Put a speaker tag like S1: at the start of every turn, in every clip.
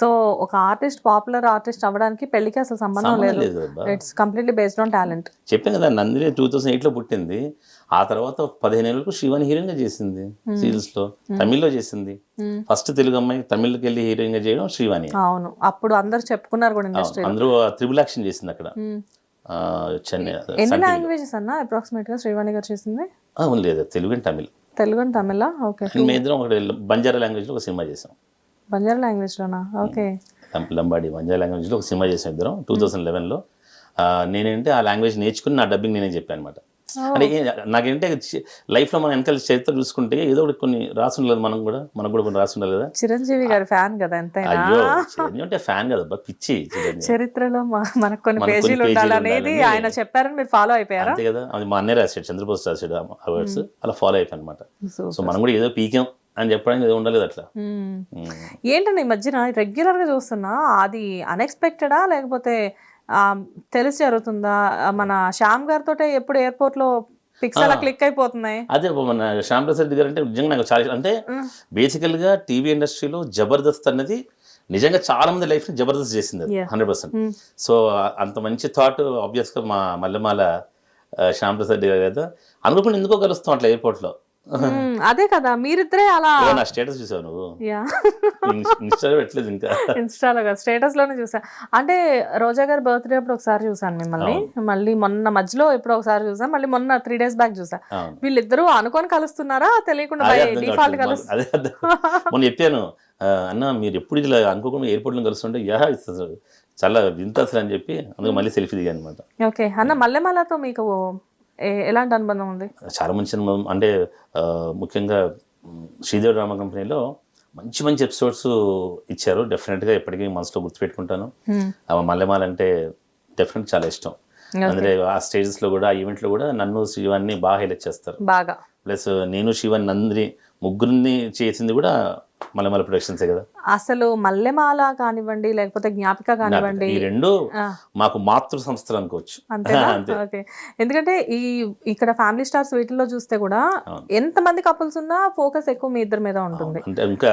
S1: So ఒక artist popular artist అవ్వడానికి పెళ్ళికి అసలు సంబంధం లేదు. It's completely based on talent
S2: చెప్పాను కదా నందిని టూ థౌసండ్ ఎయిట్లో పుట్టింది. ఆ తర్వాత పదిహేను ఏళ్ళకు శివాని హీరోయిన్గా చేసింది సీరియల్స్లో తమిళ్ళో చేసింది. ఫస్ట్ తెలుగు అమ్మాయి తమిళ్కి వెళ్ళి హీరోయిన్గా చేయడం శ్రీవాణి
S1: అవును. అప్పుడు అందరు చెప్పుకున్నారు కూడా
S2: అందరూ త్రిబుల్ యాక్షన్ చేసింది అక్కడ. చెన్నై
S1: ఎన్ని లాంగ్వేజెస్ అన్న అప్రాక్సిమేట్గా శ్రీవాణి గారు చేసింది?
S2: లేదు. Telugu and Tamil.
S1: Telugu and Tamil? Okay
S2: మేము ఇద్దరం ఒకటి బంజారా లాంగ్వేజ్లో ఒక సినిమా చేసాం.
S1: బంజారా లాంగ్వేజ్ లోనా? ఓకే.
S2: లంబాడి బంజారా లాంగ్వేజ్లో ఒక సినిమా చేసాం ఇద్దరం టూ థౌసండ్ లెవెన్లో నేనేంటే ఆ లాంగ్వేజ్ నేర్చుకుని నా డబ్బింగ్ నేనే చెప్పాను అనమాట అంటే నాకేంటే చి- లైఫ్లో మనం వెనకాల చరిత్ర చూసుకుంటే ఏదో ఒకటి కొన్ని రాసి ఉండలేదు మనం కూడా మనకు కూడా కొన్ని రాసి కదా.
S1: చిరంజీవి గారి ఫ్యాన్ కదా
S2: అయ్యో చిరంజీవి అంటే ఫ్యాన్ కదా పిచ్చి
S1: చరిత్రలో మనకు కొన్ని పేజీలు ఉండాలనేది. ఆయన చెప్పారని మీరు ఫాలో అయిపోయారా?
S2: అంతే కదా అది మా అన్నయ్య రాశాడు చంద్రబోస్ రాశాడు అవార్డ్స్ అలా ఫాలో అయిపోయాను అనమాట సో మనం కూడా ఏదో పీకాం. అని చెప్పడానికి ఏదో ఉండలేదు అట్లా.
S1: ఏంటండి ఈ మధ్యన రెగ్యులర్గా చూస్తున్నా అది అన్ఎక్స్పెక్టెడా లేకపోతే తెలిసి జరుగుతుందా మన శ్యామ్ గారితో ఎప్పుడు ఎయిర్పోర్ట్లో పిక్స్ అలా క్లిక్ అయిపోతున్నాయి
S2: అదే మన శ్యామ్ ప్రసాద్ గారు అంటే నిజంగా నాకు చాలా. అంటే బేసికల్గా టీవీ ఇండస్ట్రీలో జబర్దస్త్ అనేది నిజంగా చాలా మంది లైఫ్ని జబర్దస్త్ చేసింది. Hundred percent. సో అంత మంచి థాట్ ఆబ్వియస్గా మా మల్లెమాల శ్యామ్ ప్రసాద్ గారు కదా అనుకోకుండా ఎందుకో కలుస్తాం అట్లా ఎయిర్పోర్ట్లో
S1: మ్మ్. అదే కదా మీరిద్దరే అలా
S2: నా స్టేటస్ చూసావు నువ్వు. ఇన్స్టాలో పెట్టలేదు ఇంకా.
S1: ఇన్స్టాలో కదా స్టేటస్లోనే చూసా. అంటే రోజా గారి బర్త్డే అప్పుడు ఒకసారి చూసాను మిమ్మల్ని. మళ్ళీ మొన్న మధ్యలో ఎప్పుడు ఒకసారి చూసా మళ్ళీ మొన్న త్రీ డేస్ బ్యాక్ చూసా. వీళ్ళిద్దరూ అనుకొని కలుస్తున్నారా? తెలియకుండా డిఫాల్ట్
S2: కావట్లేదు.
S1: కలుస్తు
S2: అదే అర్థం మొన్న చెప్పాను అన్న మీరు ఎప్పుడు ఇలా అనుకోకుండా ఎయిర్పోర్ట్లో కలుస్తుంటే యా it's అసలు చాలా వింత అసలు అని చెప్పి అందుకు మళ్ళీ సెల్ఫీ దిగా అనమాట
S1: ఓకే. అన్న మల్లెమాలతో మీకు ఎలాంటి అనుబంధం ఉంది?
S2: చాలా మంచి అనుభవం. అంటే ముఖ్యంగా శ్రీదేవి డ్రామా కంపెనీలో మంచి మంచి ఎపిసోడ్స్ ఇచ్చారు. డెఫినెట్గా ఎప్పటికీ మనసులో గుర్తుపెట్టుకుంటాను.
S1: Hmm.
S2: ఆ మల్లెమాల అంటే డెఫినెట్ చాలా ఇష్టం. అందులో ఆ స్టేజెస్లో కూడా ఆ ఈవెంట్లో కూడా నన్ను శివాన్ని బాగా హైలైట్ చేస్తారు.
S1: బాగా.
S2: ప్లస్ నేను శివన్ నందిని ముగ్గురిని చేసింది కూడా మల్లెమాల ప్రొడక్షన్సే కదా.
S1: అసలు మల్లెమాల కానివ్వండి లేకపోతే జ్ఞాపిక కానివ్వండి.
S2: ఈ రెండు మాకు మాతృ సంస్థలు అనుకోవచ్చు. అంతే.
S1: ఎందుకంటే ఈ ఇక్కడ ఫ్యామిలీ స్టార్స్ వీటిల్లో చూస్తే కూడా. ఎంత మంది కపుల్స్ ఉన్నా ఫోకస్ ఎక్కువ మీ ఇద్దరి మీద ఉంటుంది.
S2: అంటే ఇంకా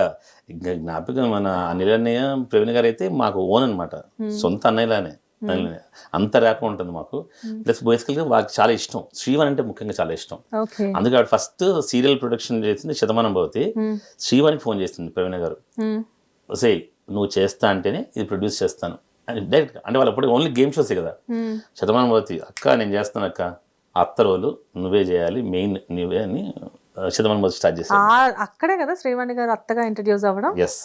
S2: ఇంకా జ్ఞాపకం మన అనిల్ అన్నయ్య ప్రవీణ్ గారు అయితే మాకు ఓన్ అనమాట సొంత అన్నయ్యలానే. అంత ర్యాప్ ఉంటుంది మాకు. ప్లస్ బేసికల్గా వాళ్ళకి చాలా ఇష్టం. శ్రీవన్ అంటే ముఖ్యంగా చాలా ఇష్టం. అందుకే ఆవిడ ఫస్ట్ సీరియల్ ప్రొడక్షన్ చేసింది శతమానం భవతి. శ్రీవానికి ఫోన్ చేసింది ప్రవీణ గారు. సే నువ్వు చేస్తా అంటేనే ఇది ప్రొడ్యూస్ చేస్తాను. అని డైరెక్ట్ అంటే వాళ్ళు అప్పుడు ఓన్లీ గేమ్ షోసే కదా. శతమానం భవతి అక్క నేను చేస్తాను అక్క. అత్త రోలు నువ్వే చేయాలి మెయిన్ నువ్వే అని శతమానం భవతి స్టార్ట్ చేశాను
S1: అక్కడే కదా శ్రీవాణి గారు అత్తగా ఇంట్రడ్యూస్ అవ్వడం?
S2: ఎస్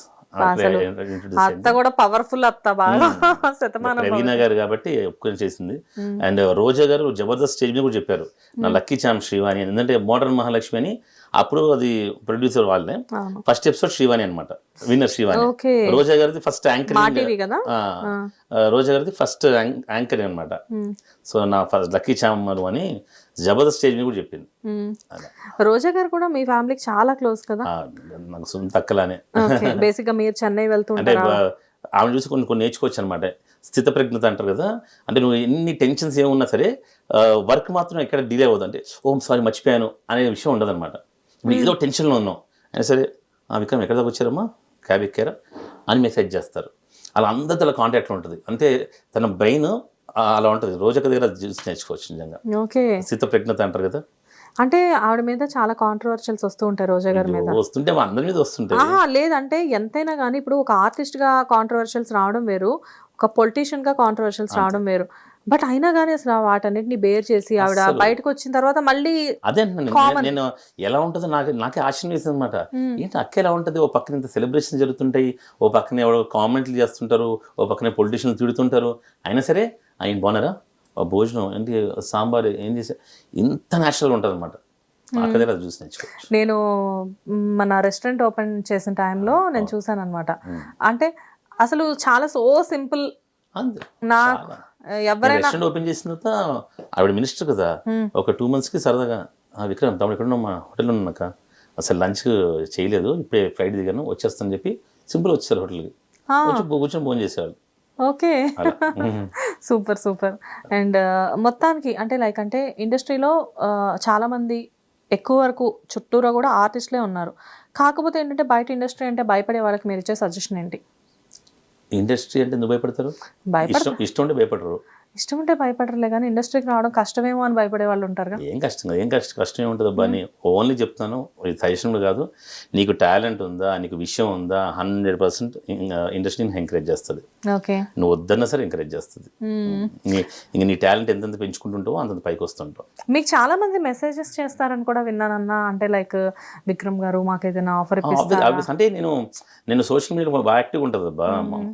S1: అత్త కూడా పవర్ఫుల్ అత్త బాగా శతమానం
S2: ప్రవీణ గారు కాబట్టి ఒప్పుకొని చేసింది. అండ్ రోజా గారు జబర్దస్త్ స్టేజ్ మీద కూడా చెప్పారు. నా లక్కీ చామ్ శ్రీవాణి అని. ఎందుకంటే మోడర్న్ మహాలక్ష్మి అని అప్పుడు అది ప్రొడ్యూసర్ వాళ్ళే. ఫస్ట్ ఎపిసోడ్ శ్రీవాణి అనమాట విన్నర్ శ్రీవాణి. రోజా గారిది ఫస్ట్
S1: కదా?
S2: రోజా గారిది ఫస్ట్ యాంకర్ అనమాట సో నా ఫస్ట్ లక్కీ చామరు అని జబర్దస్త్ స్టేజ్ మీద కూడా చెప్పింది.
S1: రోజా గారు కూడా మీ ఫ్యామిలీకి చాలా క్లోజ్ కదా?
S2: నాకు సొంత అక్కలానే.
S1: ఓకే బేసిక్గా మీరు చెన్నై
S2: బ- ఆమె చూసి కొన్ని కొన్ని నేర్చుకోవచ్చు అనమాట స్థిత ప్రజ్ఞత అంటారు కదా అంటే నువ్వు ఎన్ని టెన్షన్స్ ఏమున్నా సరే వర్క్ మాత్రం ఎక్కడ డిలే అవ్వదు. అంటే ఓం సారీ మర్చిపోయాను అనే విషయం ఉండదన్నమాట. ఇప్పుడు ఏదో టెన్షన్లో ఉన్నావు. అయినా సరే ఆ విక్రమ్ ఎక్కడ దాకా వచ్చారమ్మా? క్యాబ్ ఎక్కారా? అని మెసేజ్ చేస్తారు. అలా అందరితో కాంటాక్ట్లో ఉంటుంది. అంటే తన బ్రెయిన్ అలా ఉంటుంది. రోజొక దగ్గర నేర్చుకోవచ్చు నిజంగా.
S1: ఓకే.
S2: స్థిత ప్రజ్ఞత అంటారు కదా?
S1: అంటే ఆవిడ మీద చాలా కాంట్రవర్షియల్స్ వస్తూ ఉంటాయి రోజా గారి మీద.
S2: వస్తుంటే అందరి మీద వస్తుంటాయి.
S1: లేదంటే ఎంతైనా కానీ ఇప్పుడు ఒక ఆర్టిస్ట్గా కాంట్రవర్షియల్స్ రావడం వేరు ఒక పొలిటీషియన్గా కాంట్రవర్షియల్స్ రావడం వేరు. బట్ అయినా కానీ అసలు వాటన్నిటిని బేర్ చేసి ఆవిడ. బయటకు వచ్చిన తర్వాత మళ్ళీ
S2: అదే. నేను. ఎలా ఉంటుందో నాకు నాకే ఆశ్చర్యం వేసింది అనమాట. ఏంటి అక్క ఎలా ఉంటుంది? ఓ పక్కన ఇంత సెలబ్రేషన్ జరుగుతుంటాయి. ఓ పక్కన ఎవరో కామెంట్లు చేస్తుంటారు. ఓ పక్కన పొలిటీషియన్లు తిడుతుంటారు. అయినా సరే ఆయన బాగున్నారా? భోజనం ఏంటి సాంబార్ ఏం చేసా ఇంత న్యాచురల్గా ఉంటుంది అనమాట
S1: నేను మన రెస్టారెంట్ ఓపెన్ చేసిన టైంలో నేను చూసాను అనమాట అంటే అసలు చాలా సో సింపుల్ నాకు ఎవరైనా
S2: రెస్టారెంట్ ఓపెన్ చేసిన తర్వాత ఆవిడ మినిస్టర్ కదా. ఒక టూ మంత్స్కి సరదాగా "ఆ, విక్రమ్ తమ్ముడు ఎక్కడ మా హోటల్లో ఉన్నాక అసలు లంచ్ చేయలేదు. ఇప్పుడే ఫ్లైట్ దిగాను. వచ్చేస్తాను చెప్పి సింపుల్ వచ్చేసారు హోటల్కి. వచ్చి కూర్చొని ఫోన్ చేసేవాళ్ళు.
S1: ఓకే.
S2: అలా.
S1: Super super. అండ్ మొత్తానికి అంటే లైక్ అంటే ఇండస్ట్రీలో చాలా మంది ఎక్కువ వరకు చుట్టూరా కూడా ఆర్టిస్ట్లే ఉన్నారు. కాకపోతే ఏంటంటే బయట ఇండస్ట్రీ అంటే భయపడే వాళ్ళకి మీరు ఇచ్చే సజెషన్ ఏంటి?
S2: ఇండస్ట్రీ అంటే ఎందుకు భయపడతారు?
S1: భయపడ
S2: ఇష్టం ఇష్టం ఉంటే భయపడరు.
S1: ఇష్టం ఉంటే భయపడరులే కానీ ఇండస్ట్రీకి రావడం కష్టమేమో అని భయపడే వాళ్ళు ఉంటారుగా
S2: ఏం కష్టం కదా ఏం కష్టం కష్టం ఏముంటుంది అబ్బా. ఓన్లీ చెప్తాను ఇది సజెషన్ కాదు. నీకు టాలెంట్ ఉందా నీకు విషయం ఉందా హండ్రెడ్ పర్సెంట్ ఇండస్ట్రీని ఎంకరేజ్ చేస్తుంది.
S1: ఓకే.
S2: నువ్వు వద్దన్నా సరే ఎంకరేజ్ చేస్తుంది. ఇంక నీ టాలెంట్ ఎంతెంత పెంచుకుంటుంటావో అంతంత పైకి వస్తుంటావు.
S1: మీకు చాలా మంది మెసేజెస్ చేస్తారని కూడా విన్నానన్నా. అంటే లైక్ విక్రమ్ గారు మాకు ఏదైనా ఆఫర్.
S2: అంటే నేను నేను సోషల్ మీడియా బాగా యాక్టివ్ ఉంటుంది అబ్బా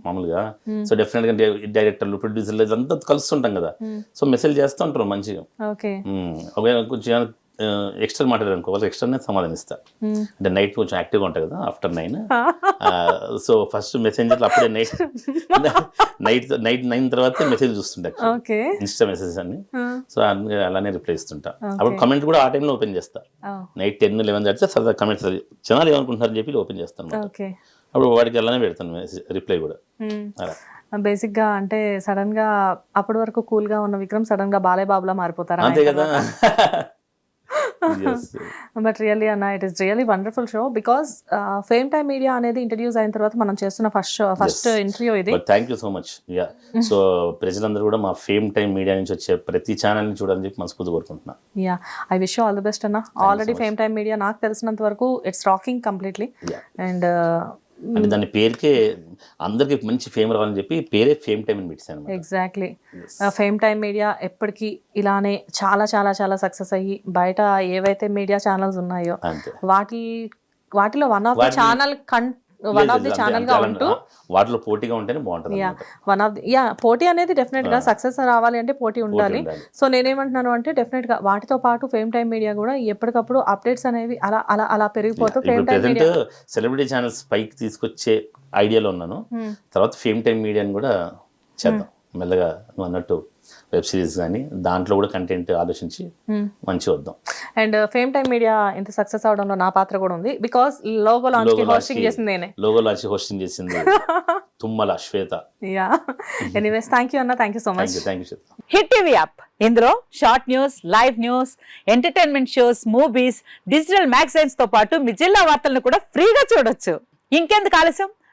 S2: మామూలుగా. సో డెఫినెట్గా డైరెక్టర్లు ప్రొడ్యూసర్లు ఇదంతా కలుస్తుంటాం కదా. సో మెసేజ్ చేస్తూ ఉంటారు మంచిగా. ఒకవేళ కొంచెం ఎక్స్ట్రా మాట్లాడారు అనుకో వాళ్ళు ఎక్స్ట్రానే సమాధానం ఇస్తా అంటే నైట్ కొంచెం యాక్టివ్గా ఉంటాయి కదా ఆఫ్టర్ నైన్ సో ఫస్ట్ మెసేంజర్లు అప్పుడే నైట్ నైట్ నైట్ నైన్ తర్వాత మెసేజ్ చూస్తుంటా ఇన్స్టా మెసేజెస్ అన్ని. సో అలానే రిప్లై ఇస్తుంటా అప్పుడు కమెంట్ కూడా ఆ టైంలో ఓపెన్ చేస్తా. నైట్ టెన్ లెవెన్ దాటితే సరదా కమెంట్స్ జనాలు ఏమనుకుంటున్నారని చెప్పి ఓపెన్ చేస్తాను అప్పుడు వాడికి అలానే పెడతాను మెసేజ్ రిప్లై కూడా. అలా.
S1: బేసిక్గా అంటే సడన్గా అప్పటి వరకు కూల్గా ఉన్న విక్రమ్ సడన్గా బాలయ్య బాబులా మారిపోతారా
S2: అంతే కదా.
S1: బట్ రియల్లీ అన్న it is really wonderful show because Fame Time Media అనేది ఇంట్రడ్యూస్ అయిన తర్వాత మనం చేస్తున్న ఫస్ట్ షో ఫస్ట్ ఇంటర్వ్యూ ఇది.
S2: Thank you so much yeah so ప్రజలందరూ కూడా మా ఫేమ్ టైం మీడియా నుంచి వచ్చే ప్రతి ఛానల్ని చూడాలని చెప్పి మనస్ఫూర్తి కోరుకుంటున్నా.
S1: Yeah I wish all the best అన్న. ఆల్రెడీ ఫేమ్ టైమ్ మీడియా నాకు తెలిసినంత వరకు ఇట్స్ రాకింగ్ కంప్లీట్లీ. అండ్
S2: అంటే దాని పేరుకే అందరికి మంచి ఫేమ్ రావాలని చెప్పి పేరే ఫేమ్ టైం అని పెట్టాను
S1: ఎగ్జాక్ట్లీ. ఫేమ్ టైమ్ మీడియా ఎప్పటికీ ఇలానే చాలా చాలా చాలా సక్సెస్ అయ్యి బయట ఏవైతే మీడియా ఛానల్స్ ఉన్నాయో వాటి వాటిలో వన్ ఆఫ్ ది ఛానల్ కన్ వన్ ఆఫ్ ది
S2: ఛానల్గా
S1: ఉంటూ
S2: వాటిలో పోటీగా ఉంటేనే బాగుంటుంది.
S1: వన్ ఆఫ్ ది యా పోటీ అనేది డెఫినెట్గా సక్సెస్ రావాలి అంటే పోటీ ఉండాలి. సో నేనేమంటున్నాను అంటే డెఫినెట్గా వాటితో పాటు ఫేమ్ టైమ్ మీడియా కూడా ఎప్పటికప్పుడు అప్డేట్స్ అనేవి అలా అలా అలా పెరిగిపోతూ Fame Time Media
S2: celebrity channels పైకి తీసుకొచ్చే ఐడియాలో ఉన్నాను. తర్వాత ఫేమ్ టైం మీడియాని కూడా చేద్దాం. మెల్లగా నువ్వు అన్నట్టు వెబ్ సిరీస్ కానీ దాంట్లో కూడా కంటెంట్ ఆలోచించి మంచి వద్దాం.
S1: అండ్ ఫేమ్ టైమ్ మీడియా ఇంత సక్సెస్ అవడంలో నా పాత్ర కూడా ఉంది. బికాస్ లోగో లాంచ్ హోస్టింగ్ చేసింది నేనే.
S2: లోగో లాంచ్ హోస్టింగ్ చేసింది Tummala Swetha.
S1: Yeah anyways thank you అన్న thank you so much
S2: thank you
S3: Hit TV app ఇందులో short news live news entertainment shows movies digital మ్యాగజైన్స్తో పాటు మీ జిల్లా వార్తలను కూడా ఫ్రీగా చూడొచ్చు. ఇంకెందుకు ఆలస్యం?